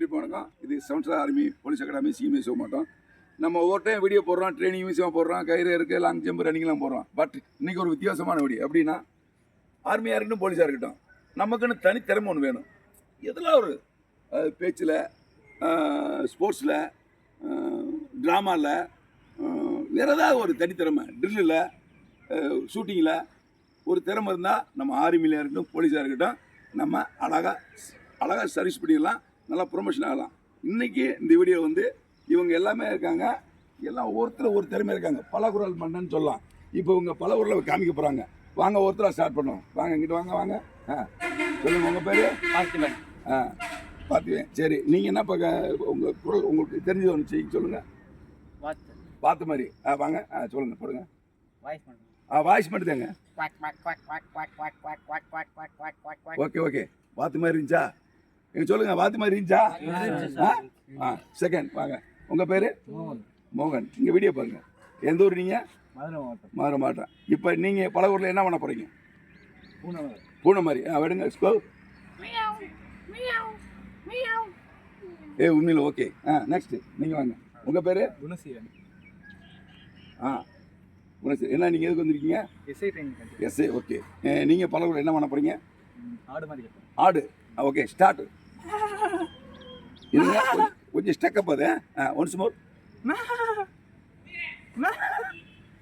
YouTube வணக்கம் இது seventh army police academy CMA செய்ய மாட்டோம். நம்ம ஒவ்வொரு டைம் வீடியோ போடுறோம் ட்ரைனிங் விஷயமாக போடுறோம் கயிறு இருக்குது லாங் ஜம்ப் ரன்னிங்லாம் போடுறோம். பட் இன்னைக்கு ஒரு வித்தியாசமான வீடியோ அப்படின்னா ஆர்மியாக இருக்கட்டும் போலீஸாக இருக்கட்டும் நமக்குன்னு தனித்திறமை ஒன்று வேணும். எதெல்லாம் ஒரு பேச்சில் ஸ்போர்ட்ஸில் ட்ராமாவில் வேறு ஏதாவது ஒரு தனித்திறமை ட்ரில்லில் ஷூட்டிங்கில் ஒரு திறமை இருந்தால் நம்ம ஆர்மியில் இருக்கட்டும் போலீஸாக இருக்கட்டும் நம்ம அழகாக அழகாக சர்வீஸ் பண்ணிடலாம். நல்லா ப்ரொமோஷன் ஆகலாம் இன்றைக்கி இந்த வீடியோ வந்து இவங்க எல்லாமே இருக்காங்க எல்லாம் ஒவ்வொருத்தர் ஒரு திறமை இருக்காங்க பல குரல் மன்னன் சொல்லலாம் இப்போ இவங்க பல ஊரில் காமிக்க போகிறாங்க வாங்க ஒருத்தராக ஸ்டார்ட் பண்ணுவோம் வாங்க இங்கிட்ட வாங்க வாங்க ஆ சொல்லுங்கள் உங்கள் பேர் பார்த்திபன் ஆ பார்த்திவேன் சரி நீங்கள் என்ன பார்க்க உங்கள் குரல் உங்களுக்கு தெரிஞ்சது ஒன்று செய்ய சொல்லுங்கள் பார்த்த மாதிரி ஆ வாங்க ஆ சொல்லுங்கள் போடுங்க ஆ வாய்ஸ் மட்டும் தாங்க ஓகே ஓகே பார்த்து மாதிரி இருந்துச்சா நீங்க சொல்லுங்க வாத்து மாதிரி இருந்துச்சா? ஆ? ஆ செகண்ட் வாங்க. உங்க பேரு? மோகன். இங்க வீடியோ பாருங்க. எந்த ஊர் நீங்க? மதுரை மாவட்டம். மாற மாட்டேன் இப்போ நீங்க பல ஊர்ல என்ன பண்ண போறீங்க? பூனை பூனை மாதிரி ஆ விடுங்க ஸ்கோ ஏ உண்மையில் ஓகே ஆ நெக்ஸ்ட் நீங்க வாங்க. உங்க பேரு? குணசீலன் ஆ குணசேரி என்ன நீங்க எதுக்கு வந்திருக்கீங்க? எஸ்ஐ ட்ரைனிங் எஸ்ஏ ஓகே நீங்க பல ஊர்ல என்ன பண்ண போறீங்க? ஆடு மாதிரி ஆடு. ஓகே ஸ்டார்ட் கொஞ்சம் ஸ்டக்கப் அது ஒன்ஸ் மோர்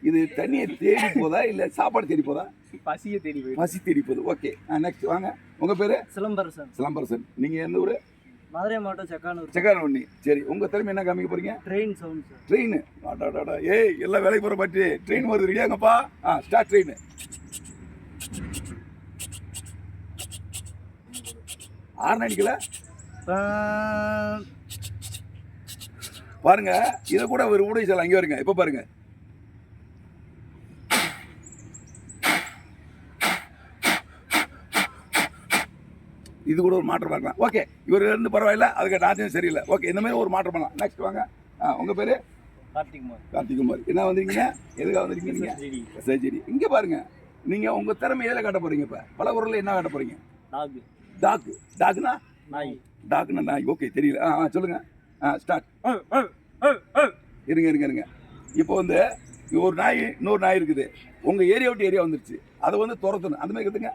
இது தண்ணியை தேடி போதா இல்லை சாப்பாடு தேடி போதா? பசியை தேடி போயிடும் பசி தேடி போகுது. ஓகே நெக்ஸ்ட் வாங்க. உங்கள் பேர்? சிலம்பரசன். சிலம்பரசன். நீங்கள் எந்த ஊர்? மதுரை மாவட்டம் செக்கானூர். செக்காரவண்ணி சரி உங்கள் திறமை என்ன காமிக்க போகிறீங்க ட்ரெயின் சவுண்ட் சார் ட்ரெயின் அடாடாடா ஏய் எல்லாம் வேலைக்கு போகிற பாட்டி ட்ரெயின் வருது ரெடியாங்கப்பா ஆ ஸ்டார்ட் ட்ரெயின் ஆறு அடிக்கல பாருங்க இதை கூட ஒரு ஊடக சாலை அங்கே வருங்க இப்போ பாருங்க. இது கூட ஒரு மாற்றம் பார்க்கலாம். ஓகே இவர் இருந்து பரவாயில்ல அதுக்கு டான்ஸும் சரியில்லை. ஓகே இந்த மாதிரி ஒரு மாற்றம் பண்ணலாம். நெக்ஸ்ட் வாங்க. ஆ உங்கள் பேர்? கார்த்திக் குமார். கார்த்திகுமார் என்ன வந்திருக்கீங்க? எதுக்காக வந்திருக்கீங்க சரி இங்கே பாருங்க நீங்கள் உங்கள் திறமை எதில் காட்ட போகிறீங்க இப்போ? பல குரலில் என்ன காட்ட போகிறீங்க டாக். டாக்கு டாக்குனா நாய். டாக்குன்னு நாய் ஓகே தெரியல. ஆ ஆ சொல்லுங்கள் ஆ ஸ்டார்ட் இருங்க இருங்க இருங்க. இப்போ வந்து ஒரு நாய் இன்னொரு நாய் இருக்குது. உங்கள் ஏரியா விட்டு ஏரியா வந்துருச்சு. அதை வந்து துரத்தணும். அந்த மாதிரி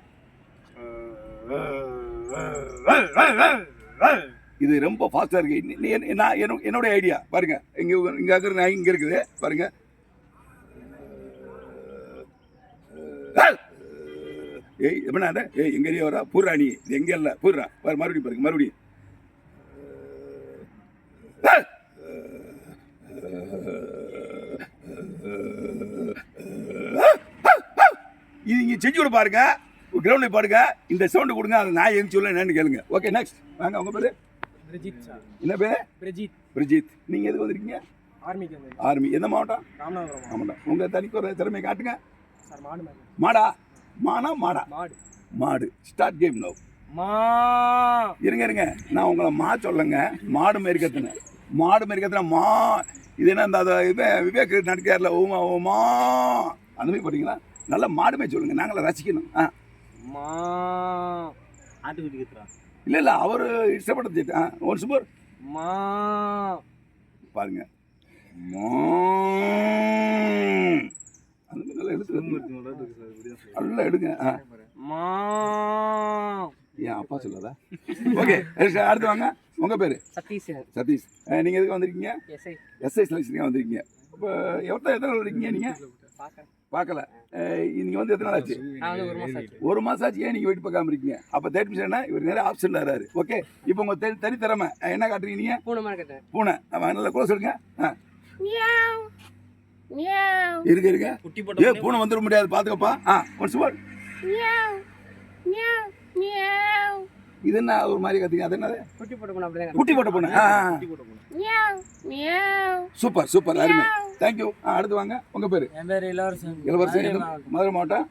இது ரொம்ப ஃபாஸ்ட்டாக இருக்கு. என்ன- நான் என்ன- என்னோட ஐடியா பாருங்க. இங்கே இங்கே இருக்கிற நாய் இங்கே இருக்குது. பாருங்க. ஏய் எப்படின்னா ஏய் எங்கள் ஏரியா வரா பூர்ரா நீ. இது எங்க இல்லை? பூர்ரா. பாரு மறுபடியும் பாருங்க மறுபடியும். இது இங்கே செஞ்சு விட பாருங்க. கிரவுண்டில் பாருங்க. இந்த சவுண்டு கொடுங்க அந்த நாய் எங்க சொல்ல என்னன்னு கேளுங்க. ஓகே நெக்ஸ்ட் வாங்க உங்க பேரு? பிரஜித் சார் என்ன பேரு? பிரஜித். பிரஜித். நீங்க எதுக்கு வந்திருக்கீங்க? வந்து ஆர்மி எந்த மாவட்டம்? ராமநாதபுரம் ஆமாடா உங்க தனிக்கு ஒரு திறமை காட்டுங்க. சார் மாடு மாடா? மானா மாடா? மாடு. மாடு. ஸ்டார்ட் கேம் நோ மா. இருங்க இருங்க. நான் உங்களை மா சொல்லுங்க. மாடு மாரி கத்துனேன் மாடு மாரி கத்துனா மா இது என்ன இந்த அது இவன் விவேக் நடிக்கார்ல ஓமா ஓமா அந்த மாதிரி போட்டீங்களா? நல்ல மாடு மாரி சொல்லுங்க நாங்கள ரசிக்கணும். ஆ. மா. ஆட்டுக்குட்டி கத்துறா இல்லை இல்லை அவர் இஷ்டப்பட்டது ஆ ஒரு சுபர் மா. பாருங்க. மா. அந்த மாதிரி நல்லா எடுத்து நல்லா எடுங்க ஆ. மா. என் அப்பா சொல்லாதா ஓகே அடுத்து வாங்க. உங்கள் பேர்? சதீஷ் சதீஷ். நீங்கள் எதுக்கு வந்திருக்கீங்க? எஸ்ஐ எஸ்ஐ செலெக்ஷனுக்கு வந்திருக்கீங்க. இப்போ எவ்வளோ எத்தனை நாள் இருக்கீங்க நீங்கள் பார்க்க பார்க்கல. நீங்கள் வந்து எத்தனை நாள் ஆச்சு? ஒரு மாசம் ஆச்சு. ஒரு மாதம் ஆச்சு ஏன் நீங்கள் வெயிட் பார்க்காம இருக்கீங்க? அப்போ தேர்ட் மிஷன் இவர் நிறைய ஆப்ஷன் வராரு. ஓகே இப்போ உங்கள் தனி தனித்திறமை என்ன காட்டுறீங்க நீங்கள் பூனை பூனை. அவன் நல்லா கூட சொல்லுங்க. ஆ. இருங்க இருங்க குட்டி ஏ போட்ட பூனை வந்துட முடியாது பார்த்துக்கப்பா ஆ ஒன் சுவர் இது என்ன ஒரு மாதிரி கற்றுங்க அது என்னது? குட்டி போட்ட பூனை அப்படிதான் குட்டி போட்ட. குட்டி பூனை. சூப்பர் சூப்பர் அருமை. தேங்க்யூ ஆ அடுத்து வாங்க. உங்கள் பேர்? என் பேர் இளவரசன். இளவரசன் மதுரை மாவட்டம்.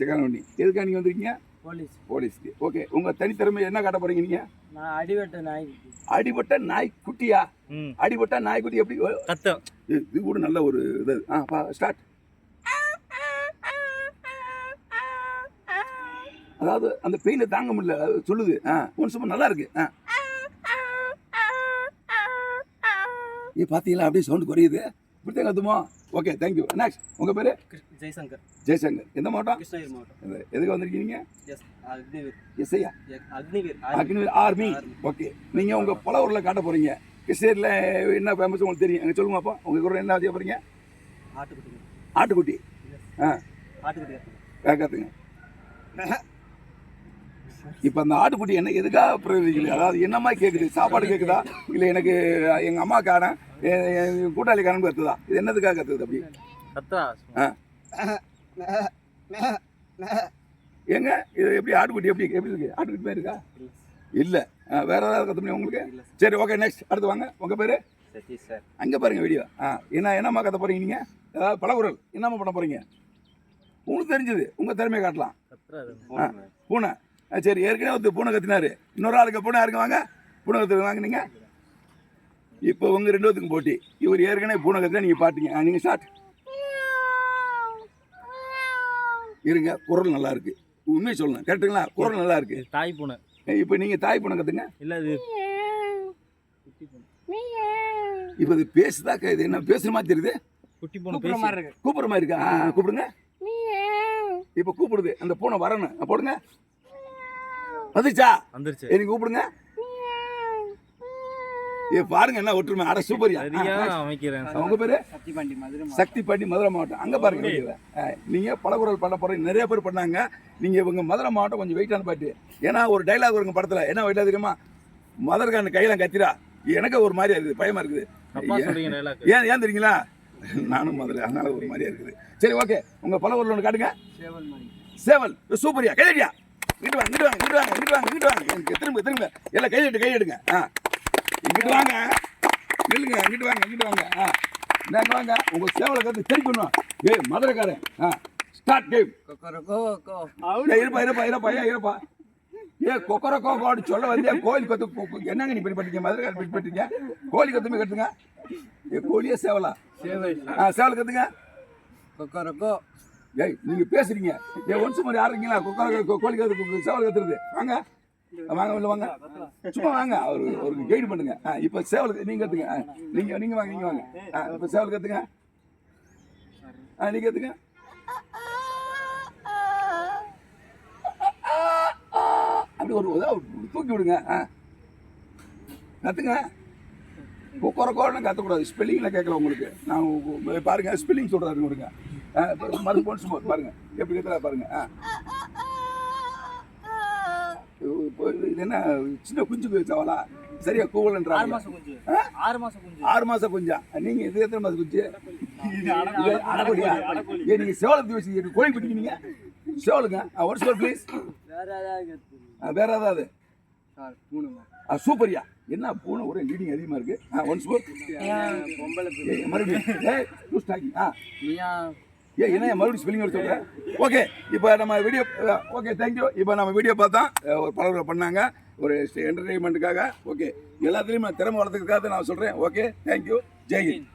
செக்கானவண்டி எதுக்காக நீங்கள் வந்திருக்கீங்க? போலீஸ். போலீஸ்க்கு. ஓகே உங்கள் தனித்திறமை என்ன காட்ட போகிறீங்க நீங்கள் நான் அடிவெட்ட நாய் அடிபட்ட நாய்க்குட்டியா? அடிபட்ட நாய்க்குட்டி எப்படி? ஓ, கத்தம் இது இது கூட நல்ல ஒரு இது. ஆ ஸ்டார்ட் அதாவது அந்த பெயினை தாங்க முடியல. அது சொல்லுது. ஆ ஒன் சும்மா நல்லா இருக்கு. ஆ. ஏ பார்த்தீங்களா அப்படியே சவுண்ட் குறையுது. இப்படி தான் கத்துமோ? ஓகே தேங்க்யூ நெக்ஸ்ட் உங்கள் பேர்? ஜெய்சங்கர். ஜெயசங்கர். எந்த மாவட்டம்? கிருஷ்ணகிரி மாவட்டம். எதுக்கு வந்திருக்கீங்க? எஸ் அக்னிவீர். எஸ் ஐயா. அக்னிவீர் அக்னி ஆர்மி. ஓகே நீங்கள் உங்கள் பல ஊரில் காட்ட போகிறீங்க கிருஷ்ணகிரியில் என்ன ஃபேமஸ் உங்களுக்கு தெரியும்? எனக்கு சொல்லுங்க அப்போ. உங்கள் கூட என்ன செய்ய போகிறீங்க ஆட்டுக்குட்டி. ஆட்டுக்குட்டி ஆ. ஆட்டுக்குட்டி கத்துங்க. இப்போ அந்த ஆட்டுக்குட்டி என்ன எதுக்காக பிரயோகிக்குது அதாவது என்னமா கேட்குது சாப்பாடு கேட்குதா இல்லை எனக்கு எங்கள் அம்மா காரன் என் கூட்டாளி காரன் கத்துதா? இது என்னதுக்காக கத்துது அப்படி? ஏங்க இது எப்படி ஆட்டுக்குட்டி எப்படி எப்படி இருக்கு? ஆட்டுக்குட்டி பேர் இருக்கா? இல்லை. வேற ஏதாவது கற்று முடியும் உங்களுக்கு. சரி. ஓகே நெக்ஸ்ட் அடுத்து வாங்க. உங்கள் பேர்? சதீஷ் சார். அங்கே பாருங்க வீடியோ ஆ என்ன என்னம்மா கத்த போகிறீங்க நீங்கள் ஏதாவது பலகுரல் என்னம்மா பண்ண போகிறீங்க உங்களுக்கு தெரிஞ்சது. உங்கள் திறமையை காட்டலாம். பூனை. சரி ஏற்கனவே ஒரு பூனை கத்தினாரு. இன்னொரு ஆளுக்கு பூனை யாருங்க வாங்க? பூனை கத்துக்கு வாங்க நீங்கள் இப்போ உங்கள் ரெண்டு பேத்துக்கும் போட்டி. இவர் ஏற்கனவே பூனை கத்தினா நீங்கள் பாட்டீங்க. நீங்கள் ஸ்டார்ட் இருங்க குரல் நல்லா இருக்கு. உண்மையை சொல்லணும். கரெக்டுங்களா குரல் நல்லா இருக்கு. தாய் பூனை. இப்போ நீங்கள் தாய் பூனை கத்துங்க. இல்ல பூனை. இப்போ இது பேசுதா இது என்ன பேசுற மாதிரி தெரியுது? குட்டி பூனை பேசி. இருக்கு. கூப்பிடுற மாதிரி இருக்கா? ஆ, கூப்பிடுங்க. இப்போ கூப்பிடுது. அந்த பூனை வரணும். போடுங்க. வந்துச்சா வந்துருச்சு. எனக்கு கூப்பிடுங்க. ஏ பாருங்க என்ன ஒற்றுமை. அட சூப்பரியா சரியா அமைக்கிறேன் உங்க பேரு? சக்தி பாண்டி மதுரை சக்தி பாண்டி மதுரை மாவட்டம். அங்க பாருங்க நீங்க பலகுரல் பண்ண போறீங்க நிறைய பேர் பண்ணாங்க. நீங்க இவங்க மதுரை மாவட்டம் கொஞ்சம் வெயிட்டான பாட்டு. ஏன்னா ஒரு டைலாக் வருங்க படத்துல. என்ன வெயிட்டா தெரியுமா? மதர்கான் கையில கத்திரா. எனக்கு ஒரு மாதிரியா இருக்குது பயமா இருக்குது. அப்பா சொல்றீங்க டைலாக் ஏன் ஏன் தெரியுங்களா? நானும் மதுரை அதனால ஒரு மாதிரியா இருக்குது. சரி ஓகே உங்க பலகுரல் ஒன்று காட்டுங்க. சேவல் சூப்பரியா கையடியா இங்கிட்டு வாங்க இங்கிட்டு வாங்க இங்கிட்டு வாங்க இங்கிட்டு வாங்க இங்கிட்டு வாங்க. எனக்கு திரும்ப திரும்ப. எல்லாம் கையெட்டு கையெடுங்க ஆ. இங்கிட்டு வாங்க. நில்லுங்க இங்கிட்டு வாங்க இங்கிட்டு வாங்க. ஆ. இந்தாங்க வாங்க. உங்க சேவலை கற்று திருப்பி பண்ணுவோம் ஏய் மதுரைக்காரன். ஆ. ஸ்டார்ட் கேம் இருப்பா இருப்பா இருப்பா ஏன் இருப்பா. ஏ கொக்கர கோக்கோடு சொல்ல வந்து கோயில் கத்து என்னங்க நீ இப்படி பண்ணிட்டீங்க மதுரைக்காரன் இப்படி பண்ணிட்டீங்க கோழி கத்துமே கத்துங்க ஏ கோழியே சேவலா? சேவல் ஆ சேவல் கத்துங்க. கொக்கரக்கோ. ஏய் நீங்க பேசுறீங்க. ஏ ஒன்ஸ் மாதிரி யாருக்கீங்களா குக்கர கோழி கத்துறது சேவல் கத்துறது. வாங்க. வாங்க உள்ள வாங்க. சும்மா வாங்க. அவர் ஒரு கைடு பண்ணுங்க. ஆ இப்போ சேவல் நீங்க கத்துங்க. ஆ, நீங்க நீங்க வாங்க நீங்க வாங்க. ஆ இப்போ சேவல் கத்துங்க. ஆ நீங்க கத்துங்க. அப்படி ஒரு தூக்கி விடுங்க. ஆ. கத்துங்க. கொக்கரக்கோன்னு கத்தக்கூடாது. ஸ்பெல்லிங்கில் கேட்கல உங்களுக்கு. நான் பாருங்கள் பாருங்க ஸ்பெல்லிங் சொல்கிறாரு கொடுங்க மறு போன்ஸ் பாருங்க. எப்படி கத்துறா பாருங்க. ஆ. இது என்ன சின்ன குஞ்சு சவாலா சரியா ஆறு கூவலன்றாங்க மாசம் குஞ்சு? ஆறு மாசம் குஞ்சு. ஆறு மாசம் குஞ்சா? நீங்க இது எத்தனை மாசம் குஞ்சு? அடக்கொடியா ஏ நீங்க சேவலத்தை வச்சு கோழி பிடிக்கிறீங்க சேவலுங்க. ஒரு ஸ்கோர் ப்ளீஸ் வேற ஏதாவது சூப்பர்யா. என்ன பூனை ஒரே லீடிங் அதிகமா இருக்கு. ஆ ஒன் ஸ்கோர் பொம்பளை மறுபடியும். ஆ. நீயா ஏ என்ன மறுபடியும் ஸ்பெல்லிங் எடுத்து சொல்கிறேன் ஓகே இப்போ நம்ம வீடியோ ஓகே தேங்க்யூ இப்போ நம்ம வீடியோ பார்த்தா ஒரு பலர் பண்ணாங்க. ஒரு என்டர்டெயின்மெண்ட்டுக்காக ஓகே எல்லாத்துலேயும் திறமை வளர்த்துக்கிறதுக்காக நான் சொல்கிறேன் ஓகே தேங்க்யூ ஜெய்ஹிந்த்